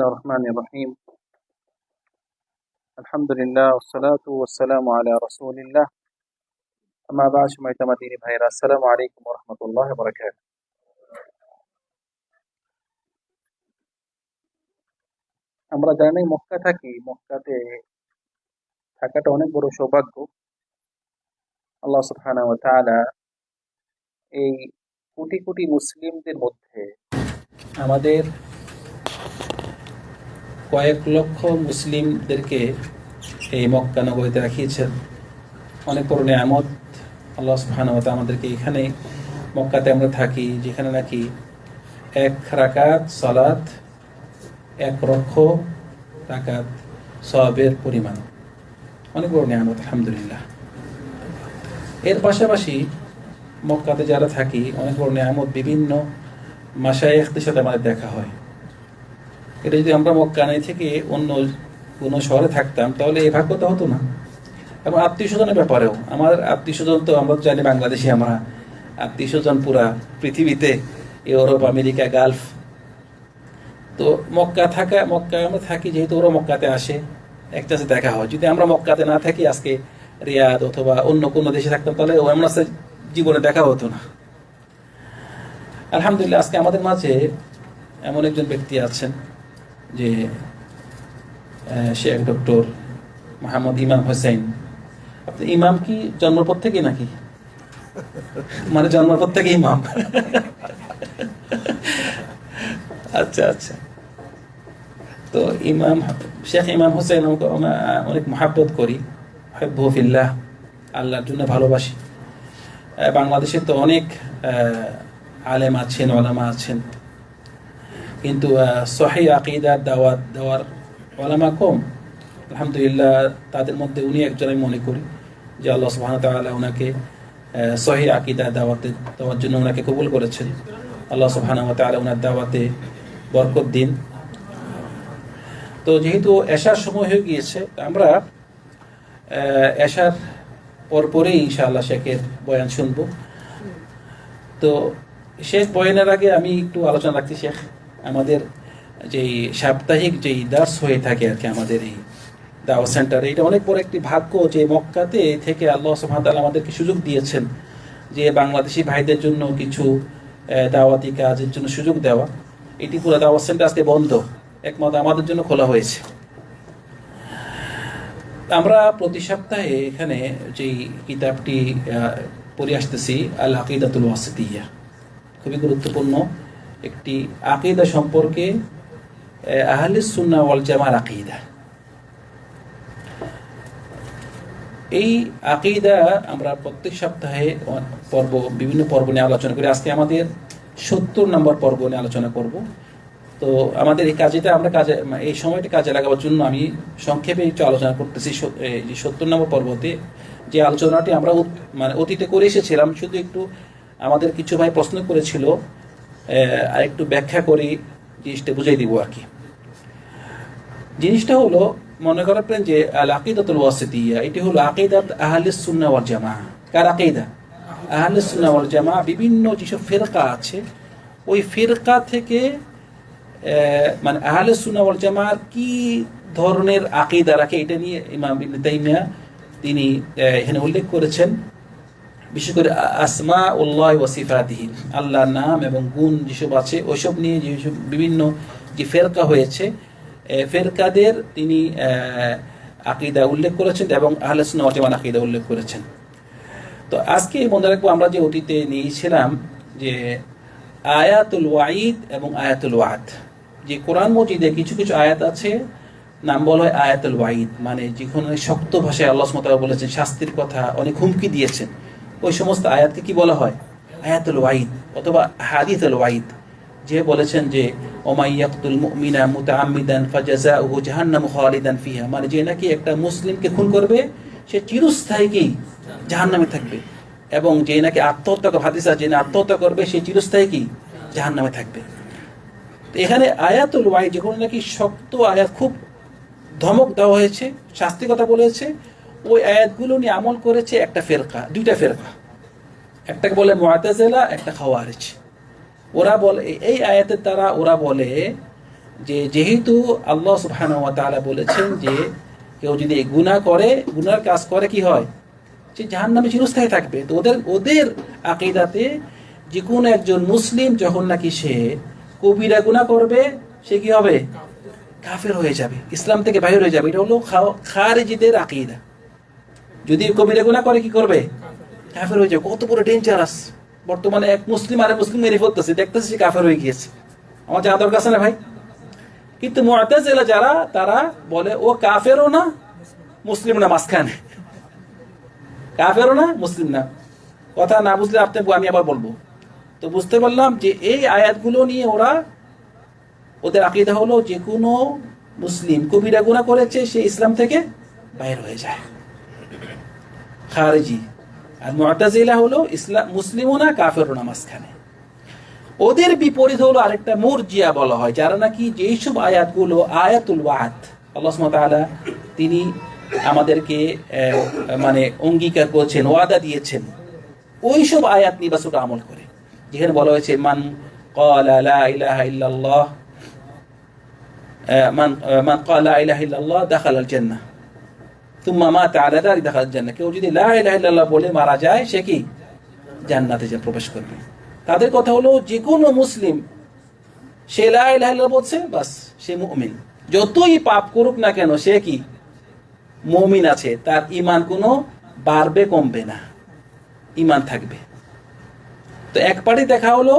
الله الرحمن الرحيم الحمد لله والصلاة والسلام على رسول الله أما بعد شمعت مديني بهيرا السلام عليكم ورحمة الله وبركاته আমরা জানি মক্কা থাকি মক্কাতে থাকাটা অনেক বড় সৌভাগ্য আল্লাহ সুবহানাহু ওয়া তাআলা এই কোটি কোটি মুসলিমদের মধ্যে আমাদের কয়েক লক্ষ মুসলিমদেরকে এই মক্কা নগরীতে রাখিয়েছেন। অনেক বড় নিয়ামত। আল্লাহ সুবহানাহু আমাদেরকে এখানে মক্কাতে আমরা থাকি, যেখানে নাকি এক রাকাত সালাত, এক লক্ষ রাকাত সবের পরিমাণ। অনেক বড় নিয়ামত, আলহামদুলিল্লাহ। এর পাশাপাশি মক্কাতে যারা থাকি, অনেক বড় নিয়ামত বিভিন্ন মাসায়েখদের সাথে আমাদের দেখা হয়। এটা যদি আমরা মক্কানে থেকে অন্য কোনো শহরে থাকতাম, তাহলে এই ভাগ্যটা হতো না। এবং আত্মীয় স্বজনের ব্যাপারেও। আমার আত্মীয় স্বজন তো, আমরা জানি বাংলাদেশে, আমরা আত্মীয় স্বজন পুরা পৃথিবীতে, ইউরোপ, আমেরিকা, গালফ। তো মক্কা থাকা, মক্কায় আমরা থাকি, যেহেতু ওরা মক্কাতে আসে, একটা সাথে দেখা হয়। যদি আমরা মক্কাতে না থাকি, আজকে রিয়াদ অথবা অন্য কোনো দেশে থাকতাম, তাহলে আমার সাথে জীবনে দেখা হতো না। আলহামদুলিল্লাহ, আজকে আমাদের মাঝে এমন একজন ব্যক্তি আছেন। যে শেখ ডক্টর মোহাম্মদ ইমাম হোসেন। আপনি ইমাম কি জন্মের পর থেকে নাকি? মানে জন্মের পর থেকে ইমাম। আচ্ছা আচ্ছা। তো ইমাম, শেখ ইমাম হোসেন আমাকে অনেক মহাব্বত করি। হেব্বফিল্লাহ আল্লাহর জন্য ভালোবাসি। বাংলাদেশে তো অনেক আলেম আছেন, ওলামা আছেন। কিন্তু সহি আকিদার দাওয়াত দেওয়ার ওলামা কম। আলহামদুলিল্লাহ, তাদের মধ্যে উনি একজন আমি মনে করি, যে আল্লাহ সুবাহ তাল্লাহ ওনাকে সহি আকিদা দাওয়াতে, দেওয়ার জন্য ওনাকে কবুল করেছেন। আল্লাহ সুবাহ তাল্লাহ ওনার দাওয়াতে বরকত দিন। তো যেহেতু এশার সময় হয়ে গিয়েছে, আমরা এশার পরপরেই ইনশাআল্লাহ শেখের বয়ান শুনব। তো শেখ বয়ানের আগে আমি একটু আলোচনা রাখছি, শেখ। আমাদের যেই সাপ্তাহিক যেই দাস হয়ে থাকে আর কি আমাদের এই দাওয়া সেন্টার, এটা অনেক বড় একটি ভাগ্য যে মক্কাতে থেকে আল্লাহ সুহামতাল আমাদেরকে সুযোগ দিয়েছেন যে বাংলাদেশি ভাইদের জন্য কিছু দাওয়াতি কাজের জন্য সুযোগ দেওয়া। এটি পুরো দাওয়া সেন্টার আজকে বন্ধ। একমাত্র আমাদের জন্য খোলা হয়েছে। আমরা প্রতি সপ্তাহে এখানে যেই কিতাবটি পড়ে আসতেছি আল আকিদাতুল ওয়াসিতিয়া। খুবই গুরুত্বপূর্ণ। একটি আকিদা সম্পর্কে আহলে সুন্না ওয়াল জামার আকিদা। এই আকিদা আমরা প্রত্যেক সপ্তাহে পর্ব, বিভিন্ন পর্ব নিয়ে আলোচনা করি। আজকে আমাদের সত্তর নম্বর পর্ব নিয়ে আলোচনা করব। তো আমাদের এই কাজেতে আমরা কাজে, এই সময়টা কাজে লাগাবার জন্য আমি সংক্ষেপে একটু আলোচনা করতেছি। যে সত্তর নম্বর পর্বতে যে আলোচনাটি আমরা মানে অতীতে করে এসেছিলাম, শুধু একটু আমাদের কিছু ভাই প্রশ্ন করেছিল আর একটু ব্যাখ্যা করি, জিনিসটা বুঝাই দিব আর কি। জিনিসটা হলো, মনে করেন যে, আল আকিদাতুল ওয়াসিতিয়া, এটি হলো আকিদাত আহলে সুন্না ওয়াল জামা কার আকিদা? আহলে সুন্না ওয়াল জামা বিভিন্ন যেসব ফেরকা আছে, ওই ফেরকা থেকে মানে আহলে সুন্না ওয়াল জামার কি ধরনের আকিদা রাখে, এটা নিয়ে ইমাম ইবনে তাইমিয়া তিনি এখানে উল্লেখ করেছেন। বিশেষ করে আসমা উল্লাহ ওয়াসিফাতিহি আল্লাহর নাম এবং গুণ যেসব আছে, ওইসব নিয়ে যেসব বিভিন্ন যে ফেরকা হয়েছে ফেরকাদের তিনি আকিদা উল্লেখ করেছেন এবং আহলেসুন্না ওয়াজামান আকিদা উল্লেখ করেছেন। তো আজকে মনে রাখব আমরা যে অতীতে নিয়েছিলাম যে আয়াতুল ওয়াইদ এবং আয়াতুল ওয়াদ, যে কোরআন মজিদে কিছু কিছু আয়াত আছে, নাম বলা হয় আয়াতুল ওয়াইদ মানে যেখানে শক্ত ভাষায় আল্লাহ মতাল বলেছেন, শাস্তির কথা অনেক হুমকি দিয়েছেন। ওই সমস্ত আয়াতকে কি বলা হয়? আয়াতুল ওয়াইদ অথবা হাদিতুল ওয়াইদ যে বলেছেন যে ওমাইয়াকুল মুমিনা মুতাআম্মিদান ফাজাজাউহু জাহান্নামু খালিদান ফিহা মানে যে নাকি একটা মুসলিমকে খুন করবে, সে চিরস্থায়ী কি? জাহান্নামে থাকবে। এবং যে নাকি আত্মহত্যা হাদিসা যে আত্মহত্যা করবে, সে চিরস্থায়ী কি? জাহান্নামে থাকবে। এখানে আয়াতুল ওয়াই যখন নাকি শক্ত আয়াত খুব ধমক দেওয়া হয়েছে, শাস্তি কথা বলেছে ওই আয়াতগুলো নিয়ে আমল করেছে একটা ফেরকা দুইটা ফেরকা। একটাকে বলে মোয়াতাজেলা একটা খাওয়ারিজ। ওরা বলে এই আয়াতের দ্বারা ওরা বলে যে যেহেতু আল্লাহ সুবহানাহু ওয়া বলেছেন যে কেউ যদি গুনাহ করে গুনার কাজ করে কি হয়? সে জাহান্নামে চিরস্থায়ী থাকবে। তো ওদের ওদের আকিদাতে যে কোনো একজন মুসলিম যখন নাকি সে কবিরা গুনাহ করবে সে কি হবে? কাফের। হয়ে যাবে ইসলাম থেকে বাইরে হয়ে যাবে। এটা হলো খারিজিদের আকিদা। যদি কবিরা গুনাহ করে, কি করবে? কাফের হয়ে যাবে। কত বড় ডেঞ্জারাস বর্তমানে এক মুসলিম আর মুসলিম মেরে ফেলতেছে। দেখতেছে সে কাফের হয়ে গিয়েছে। আমার জানা দরকার না ভাই? কিন্তু মুআতাজিলা যারা, তারা বলে, ও কাফেরও না মুসলিম না। মাঝখানে। কাফেরও না, মুসলিম না। কথা না বুঝলে আপনি, আমি আবার বলব। তো বুঝতে পারলাম যে এই আয়াতগুলো নিয়ে ওরা, ওদের আকিদা হলো যে কোনো মুসলিম কবিরা গুনাহ করেছে, সে ইসলাম থেকে বাইর হয়ে যায়। খারেজি। আর মুআতাজিলা হলো ইসলাম, মুসলিমও না, কাফেরও না মাঝখানে। ওদের বিপরীত হলো আরেকটা মুরজিয়া বলা হয়, যারা নাকি যেসব আয়াতগুলো, আয়াতুল ওয়াদ, আল্লাহ তিনি আমাদেরকে মানে অঙ্গীকার করছেন, ওয়াদা দিয়েছেন। ওইসব আয়াত নিয়ে আমল করে। যেখানে বলা হয়েছে, মান মান মান ক্বালা লা ইলাহা ইল্লাল্লাহ তুম্মা মাতা আলা দারি দাখালাল কেউ যদি লা ইলাহা ইল্লাল্লাহ বলে মারা যায়, সে কি? জান্নাতে যে প্রবেশ করবে। তাদের কথা হলো যে কোনো মুসলিম, সে লা ইলাহা ইল্লাল্লাহ বলছে, বাস, সে মুমিন। যতই পাপ করুক না কেন, সে কি? মুমিন আছে। তার ইমান কোনো বাড়বে, কমবে না। ইমান থাকবে। তো এক পার্টি দেখা হলো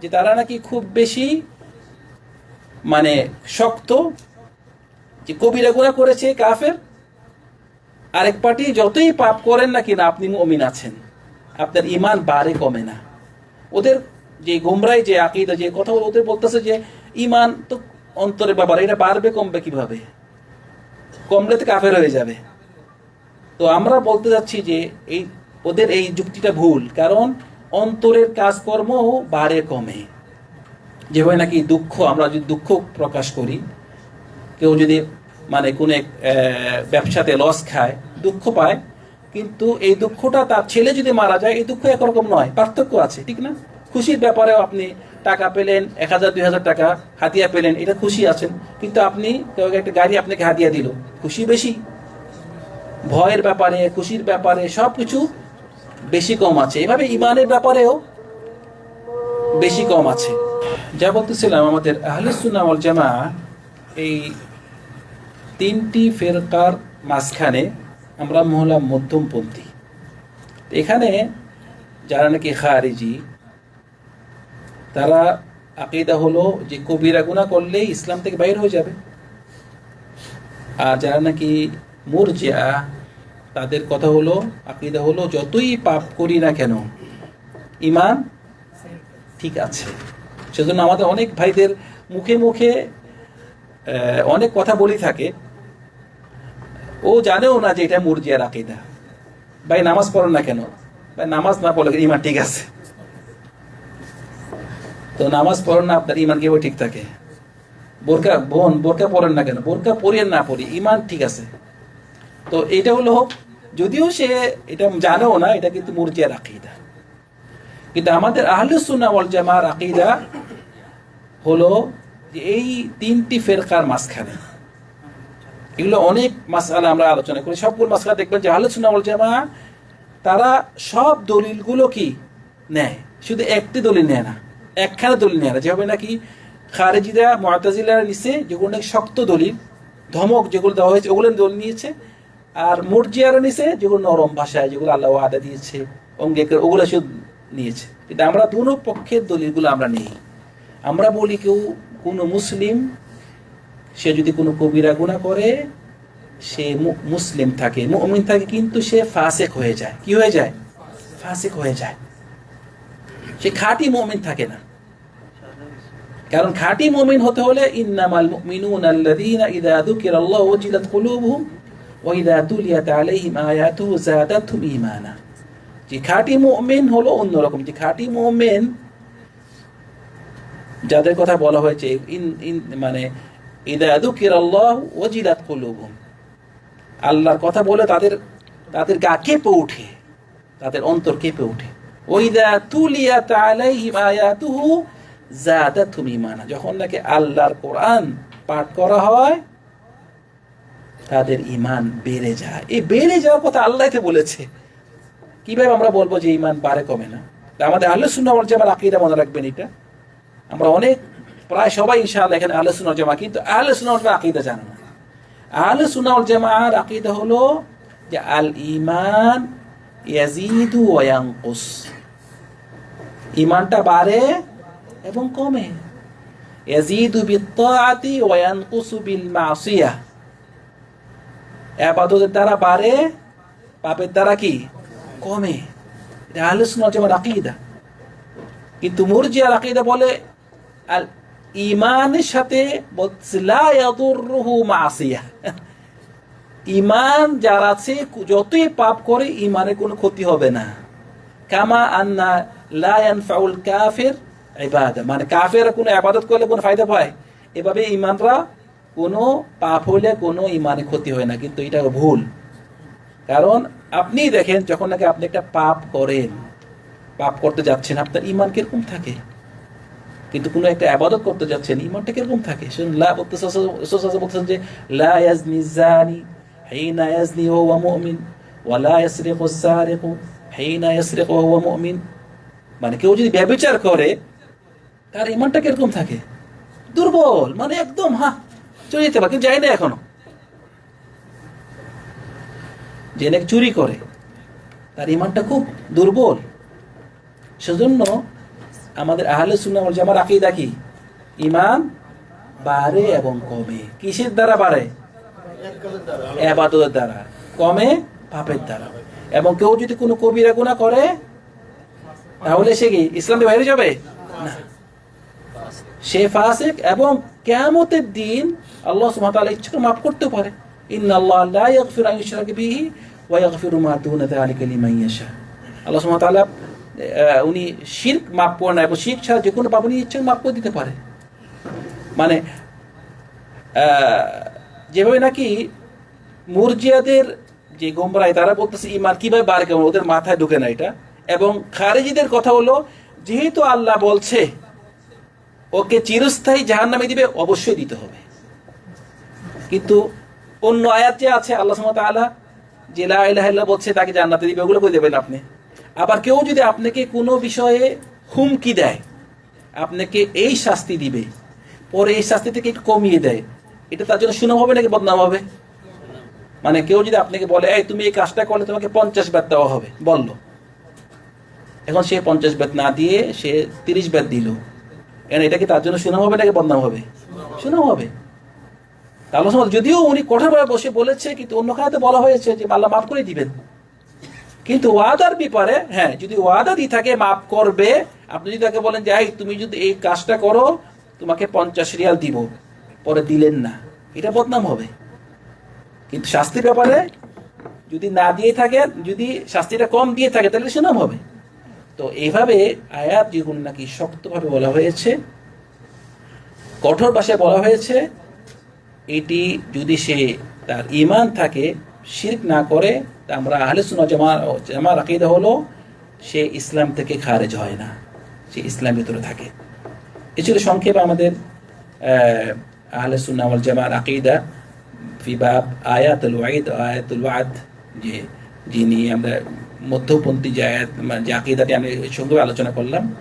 যে তারা নাকি খুব বেশি মানে শক্ত, যে কবিরা গুনাহ করেছে কাফের আরেক পার্টি, যতই পাপ করেন না কিনা, আপনি মুমিন আছেন। আপনার ইমান বাড়ে, কমে না। ওদের যে গোমরাই, যে আকিদা, যে কথা ওদের বলতেছে যে ইমান তো অন্তরে ব্যাপার, এটা বাড়বে, কমবে কীভাবে? কমলে তো কাফের হয়ে যাবে। তো আমরা বলতে যাচ্ছি যে, এই ওদের এই যুক্তিটা ভুল, কারণ অন্তরের কাজকর্ম বাড়ে, কমে। যেভাবে নাকি দুঃখ, আমরা যদি দুঃখ প্রকাশ করি, কেউ যদি মানে কোনো এক ব্যবসাতে লস খায়, দুঃখ পায়, কিন্তু এই দুঃখটা তার ছেলে যদি মারা যায়, এই দুঃখ একরকম নয়, পার্থক্য আছে, ঠিক না? খুশির ব্যাপারেও আপনি টাকা পেলেন, এক হাজার, দুই হাজার টাকা হাতিয়া পেলেন, এটা খুশি আছেন, কিন্তু আপনি কেউ একটা গাড়ি আপনাকে হাতিয়া দিল, খুশি বেশি। ভয়ের ব্যাপারে, খুশির ব্যাপারে সব কিছু বেশি কম আছে, এভাবে ইমানের ব্যাপারেও বেশি কম আছে। যা বলতেছিলাম আমাদের আহলে ওয়াল জামা এই তিনটি ফেরকার মাঝখানে আমরা মহলা মধ্যমপন্থী। এখানে যারা নাকি খারিজি, তারা আকিদা হলো যে কবিরা গুনাহ করলে ইসলাম থেকে বাইর হয়ে যাবে। আর যারা নাকি মুরজিয়া, তাদের কথা হলো, আকিদা হলো যতই পাপ করি না কেন ইমান ঠিক আছে। সেজন্য আমাদের অনেক ভাইদের মুখে মুখে অনেক কথা বলি থাকে। ও জানেও না যে এটা মুরজিয়ার আকিদা। ভাই, নামাজ পড়েন না কেন? ভাই, নামাজ না পড়লে ইমান ঠিক আছে। তো নামাজ পড়েন না, আপনার ইমান কেউ ঠিক থাকে? বোরকা, বোন, বোরকা পড়েন না কেন? বোরকা পড়িয়ে না পড়ি ইমান ঠিক আছে। তো এটা হলো যদিও সে এটা জানেও না, এটা কিন্তু মুরজিয়ার আকিদা। কিন্তু আমাদের আহলুসুন্নাহ ওয়াল জামার আকিদা হলো এই তিনটি ফেরকার মাঝখানে। এগুলো অনেক মাসআলা আমরা আলোচনা করি। সবগুলো মাসআলা দেখবেন যে আলোচনা ওয়াল জামা তারা সব দলিলগুলো কি নেয়? শুধু একটি দলিল নেয় না, একখানে দলিল নেয় না। যেভাবে নাকি খারেজিরা, মুআতাজিলারা নিছে যেগুলো নাকি শক্ত দলিল, ধমক যেগুলো দেওয়া হয়েছে, ওগুলো দলিল নিয়েছে। আর মুরজিয়ারা নিছে যেগুলো নরম ভাষায়, যেগুলো আল্লাহ আদা দিয়েছে, অঙ্গীকার, ওগুলো শুধু নিয়েছে। কিন্তু আমরা দুনো পক্ষের দলিলগুলো আমরা নেই। আমরা বলি কেউ কোনো মুসলিম সে যদি কোনো কবিরা গুনাহ করে, সে মুসলিম থাকে, মুমিন থাকে, কিন্তু সে ফাসেক হয়ে যায়। কি হয়ে যায়? ফাসেক হয়ে যায়। সে খাঁটি মুমিন থাকে না। কারণ খাঁটি মুমিন হতে হলে ইন্নামাল মুমিনুন আল্লাযীনা ইযা ওয়াজিলাত কুলুবুহুম ওয়া ইযা তুলিয়াত আলাইহিম আয়াতুহু যাদাতহুম ঈমানা। যে খাঁটি মুমিন হলো অন্যরকম। যে খাঁটি মুমিন, যাদের কথা বলা হয়েছে ইন মানে ইদা যুকিরাল্লাহু ওয়াজিলাত কুলুবুহুম আল্লাহর কথা বলে তাদের তাদের গা কেঁপে ওঠে। তাদের অন্তর কেঁপে ওঠে। ওইদা তুলিয়াত আলাইহিম আয়াতুহু জাদা তুমি ইমানা যখন নাকি আল্লাহর কোরআন পাঠ করা হয়, তাদের ইমান বেড়ে যায়। এই বেড়ে যাওয়ার কথা আল্লাহ তো বলেছে। কীভাবে আমরা বলব যে ইমান বাড়ে কমে না? আমাদের আল্লাহ সুন্না বলছে আমার আকিদা মনে রাখবেন এটা। আমরা অনেক প্রায় সবাই ইনশাআল্লাহ এখানে আল্লাহ সুন্না জামা কিন্তু আল্লাহ সুন্না জামা আকিদা জানে না। আহলে সুন্না ওয়াল জামাআর আকিদা হলো যে আল ঈমান ইয়াজিদু ওয়া ইয়ানকুস। ঈমানটা বাড়ে এবং কমে। ইয়াজিদু বিত্তাআতি ওয়া ইয়ানকুসু বিল মাসিয়াহ ইবাদতের দ্বারা বাড়ে, পাপের দ্বারা কি? কমে। এটা আহলে সুন্নাহ জামাআর আকিদা। কিন্তু মুরজিয়ার আকিদা বলে আল ইমানের সাথে ইমান যার আছে, যতই পাপ করে, ইমানের কোনো ক্ষতি হবে না। কামা আন্না লা ইয়ানফাউল কাফির ইবাদা। মানে কাফের কোনো ইবাদত করলে কোনো ফায়দা পায়? এভাবে ইমানরা কোনো পাপ হলে কোনো ইমানে ক্ষতি হয় না, কিন্তু এটা ভুল। কারণ আপনি দেখেন, যখন নাকি আপনি একটা পাপ করেন, পাপ করতে যাচ্ছেন, আপনার ইমান কীরকম থাকে? কিন্তু কোনো একটা আবাদত করতে যাচ্ছেন, ইমানটা কীরকম থাকে? লা বলতেছে বলতেছেন যে, লা ইয়াজনি জানি হিনা ইয়াজনি ওয়া মুমিন, ওয়া লা ইয়াসরিকু সারিকু হিনা ইয়াসরিকু ওয়া মুমিন। মানে কেউ যদি ব্যভিচার করে, তার ইমানটা কীরকম থাকে? দুর্বল মানে একদম হ্যাঁ চলে যেতে পারে, কিন্তু যায় না এখনও। যে চুরি করে, তার ইমানটা খুব দুর্বল। সেজন্য আমাদের আহলে সুন্নাহ ওয়াল জামার আকীদা কি? ঈমান বাড়ে এবং কমে। কিসের দ্বারা বাড়ে? ইবাদতের দ্বারা। কমে পাপের দ্বারা। এবং কেউ যদি কোনো কবিরা গুনাহ করে তাহলে সে কি ইসলাম থেকে বাইরে যাবে? না। সে ফাসিক এবং কিয়ামতের দিন আল্লাহ সুবহানাহু ওয়া তাআলা ইচ্ছা মাফ করতে পারে। আল্লাহ আহ, উনি শিরক মাফ করে না, এবং শিরক ছাড়া যে কোনো পাপ উনি ইচ্ছা মাফ করে দিতে পারে। মানে যেভাবে নাকি মুরজিয়াদের যে গোমরাই তারা বলতেছে, ইমান কীভাবে বাড়ে কেমন ওদের মাথায় ঢুকে না এটা। এবং খারেজিদের কথা হলো, যেহেতু আল্লাহ বলছে, ওকে চিরস্থায়ী জাহান নামে দিবে, অবশ্যই দিতে হবে। কিন্তু অন্য আয়াত যে আছে, আল্লাহ ওয়া তাআলা যে লা ইলাহা ইল্লাল্লাহ বলছে, তাকে জান্নাতে দিবে, ওগুলো কই দেবেন আপনি? আবার কেউ যদি আপনাকে কোনো বিষয়ে হুমকি দেয়, আপনাকে এই শাস্তি দিবে, পরে এই শাস্তি থেকে একটু কমিয়ে দেয়, এটা তার জন্য সুনাম হবে নাকি বদনাম হবে? মানে কেউ যদি আপনাকে বলে, এই, তুমি এই কাজটা করলে তোমাকে পঞ্চাশ ব্যাট দেওয়া হবে। বলল। এখন সে পঞ্চাশ ব্যাট না দিয়ে সে তিরিশ ব্যাট দিল। এখন এটা কি তার জন্য সুনাম হবে নাকি বদনাম হবে? সুনাম হবে। তাহলে যদিও উনি কঠোরভাবে বসে বলেছে, কিন্তু অন্য খাতে বলা হয়েছে যে, আল্লাহ মাফ করে দিবেন। কিন্তু ওয়াদার ব্যাপারে হ্যাঁ যদি ওয়াদা দিয়ে থাকে, মাফ করবে। আপনি যদি তাকে বলেন যে তুমি যদি এই কাজটা করো, তোমাকে পঞ্চাশ রিয়াল দিব। পরে দিলেন না। এটা বদনাম হবে। কিন্তু শাস্তির ব্যাপারে যদি না দিয়ে থাকে, যদি শাস্তিটা কম দিয়ে থাকে, তাহলে সুনাম হবে। তো এইভাবে আয়াত যেগুলো নাকি শক্তভাবে বলা হয়েছে, কঠোর ভাষায় বলা হয়েছে, এটি যদি সে তার ইমান থাকে শিরক না করে আমরা আহলে সুন্নাহ জামা জামার আকিদা হলো সে ইসলাম থেকে খারেজ হয় না সে ইসলাম ভিতরে থাকে। এ ছিল সংক্ষেপে আমাদের আহ, আহলে সুন্নাহ ওয়াল জামার আকিদা ফিবাব আয়াতুল ওয়াইদ আয়াতুল ওয়াদ যে যিনি আমরা মধ্যপন্থী যে আয়াত যে আকিদাটি আমি সঙ্গে আলোচনা করলাম।